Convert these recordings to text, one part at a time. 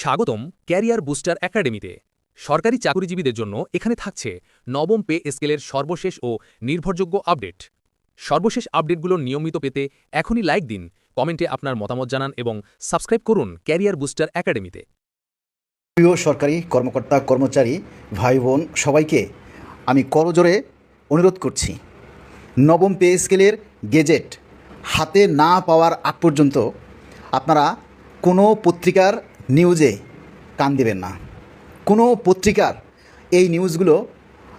স্বাগতম career booster একাডেমিতে। সরকারি চাকরিজীবীদের জন্য এখানে থাকছে নবম পে স্কেলের সর্বশেষ ও নির্ভরযোগ্য আপডেট। সর্বশেষ আপডেটগুলো নিয়মিত পেতে এখনই লাইক দিন, কমেন্টে আপনার মতামত জানান এবং সাবস্ক্রাইব করুন ক্যারিয়ার বুস্টার একাডেমিতে। প্রিয় সরকারি কর্মকর্তা, কর্মচারী ভাই বোন সবাইকে আমি করজোরে অনুরোধ করছি, নবম পে স্কেলের গেজেট হাতে না পাওয়ার আগ পর্যন্ত আপনারা কোনো পত্রিকার নিউজে কান দেবেন না। কোনো পত্রিকার এই নিউজগুলো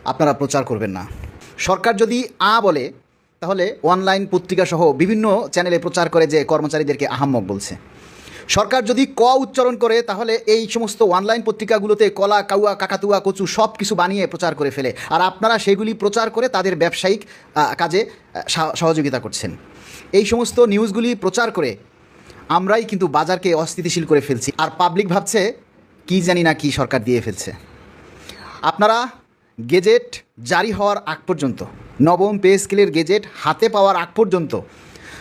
আপনারা প্রচার করবেন না। সরকার যদি আ বলে, তাহলে অনলাইন পত্রিকা সহ বিভিন্ন চ্যানেলে প্রচার করে যে কর্মচারীদেরকে আহাম্মক বলছে। সরকার যদি ক উচ্চারণ করে, তাহলে এই সমস্ত অনলাইন পত্রিকাগুলোতে কলা, কাউয়া, কাকাতুয়া, কচু সব কিছু বানিয়ে প্রচার করে ফেলে। আর আপনারা সেগুলি প্রচার করে তাদের ব্যবসায়িক কাজে সহযোগিতা করছেন। এই সমস্ত নিউজগুলি প্রচার করে আমরাই কিন্তু বাজারকে অস্থিতিশীল করে ফেলছি। আর পাবলিক ভাবছে, কি জানি না কি সরকার দিয়ে ফেলছে। আপনারা গেজেট জারি হওয়ার আগ পর্যন্ত, নবম পে স্কেলের গেজেট হাতে পাওয়ার আগ পর্যন্ত,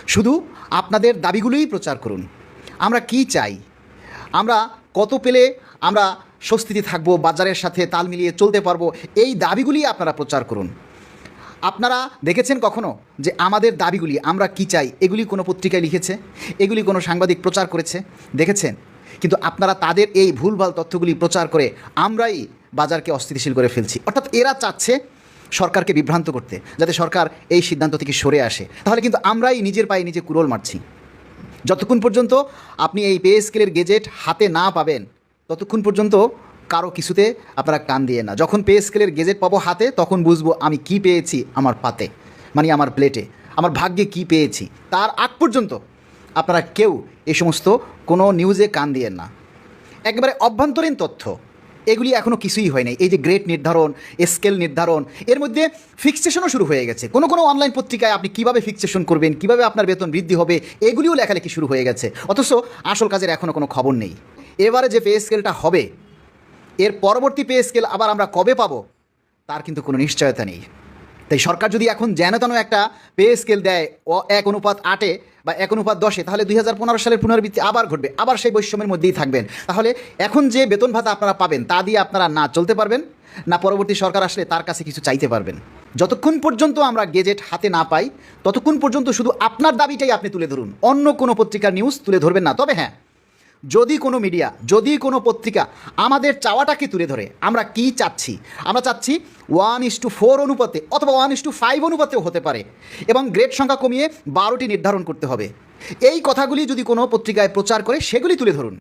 শুধু আপনাদের দাবিগুলোই প্রচার করুন। আমরা কি চাই? আমরা কত পেলে আমরা স্বস্তিতে থাকব, বাজারের সাথে তাল মিলিয়ে চলতে পারব? এই দাবিগুলি আপনারা প্রচার করুন। আপনারা দেখেছেন কখনো যে আমাদের দাবিগুলি, আমরা কি চাই, এগুলি কোনো পত্রিকায় লিখেছে? এগুলি কোনো সাংবাদিক প্রচার করেছে? দেখেছেন? কিন্তু আপনারা তাদের এই ভুলভাল তথ্যগুলি প্রচার করে আমরাই বাজারকে অস্থিতিশীল করে ফেলছি। অর্থাৎ এরা চাচ্ছে সরকারকে বিভ্রান্ত করতে, যাতে সরকার এই সিদ্ধান্ত থেকে সরে আসে। তাহলে কিন্তু আমরাই নিজের পায়ে নিজে কুরোল মারছি। যতক্ষণ পর্যন্ত আপনি এই পে স্কেলের গেজেট হাতে না পাবেন, ততক্ষণ পর্যন্ত কারও কিছুতে আপনারা কান দিয়ে না। যখন পে স্কেলের গেজেট পাবো হাতে, তখন বুঝব আমি কি পেয়েছি আমার পাতে মানে আমার প্লেটে, আমার ভাগ্যে কি পেয়েছি। তার আগ পর্যন্ত আপনারা কেউ এ সমস্ত কোনো নিউজে কান দিয়েন না। একেবারে অভ্যন্তরীণ তথ্য, এগুলি এখনও কিছুই হয় নাই। এই যে গ্রেড নির্ধারণ স্কেল নির্ধারণ, এর মধ্যে ফিক্সেশনও শুরু হয়ে গেছে। কোনো কোনো অনলাইন পত্রিকায় আপনি কীভাবে ফিক্সেশন করবেন, কীভাবে আপনার বেতন বৃদ্ধি হবে, এগুলিও লেখালেখি শুরু হয়ে গেছে। অথচ আসল কাজের এখনও কোনো খবর নেই। এবারে যে পে স্কেলটা হবে এর পরবর্তী পে স্কেল আবার আমরা কবে পাব? তার কিন্তু কোনো নিশ্চয়তা নেই। তাই সরকার যদি এখন যেন তেন একটা পে স্কেল দেয় এক অনুপাত আটে বা এক অনুপাত দশে তাহলে দুই হাজার পনেরো সালের পুনরাবৃত্তি আবার ঘটবে, আবার সেই বৈষম্যের মধ্যেই থাকবেন। তাহলে এখন যে বেতন ভাতা আপনারা পাবেন, তা দিয়ে আপনারা না চলতে পারবেন, না পরবর্তী সরকার আসলে তার কাছে কিছু চাইতে পারবেন। যতক্ষণ পর্যন্ত আমরা গেজেট হাতে না পাই, ততক্ষণ পর্যন্ত শুধু আপনার দাবিটাই আপনি তুলে ধরুন। অন্য কোনো পত্রিকার নিউজ তুলে ধরবেন না। তবে হ্যাঁ যদি কোনো মিডিয়া, যদি কোনো পত্রিকা আমাদের চাওয়াটাকে তুলে ধরে, আমরা কি চাচ্ছি? আমরা চাচ্ছি ওয়ান ইস টু ফোর অনুপাতে অথবা ওয়ান ইস টু ফাইভ অনুপাতেও হতে পারে এবং গ্রেড সংখ্যা কমিয়ে বারোটি নির্ধারণ করতে হবে। এই কথাগুলি যদি কোনো পত্রিকায় প্রচার করে, সেগুলি তুলে ধরুন।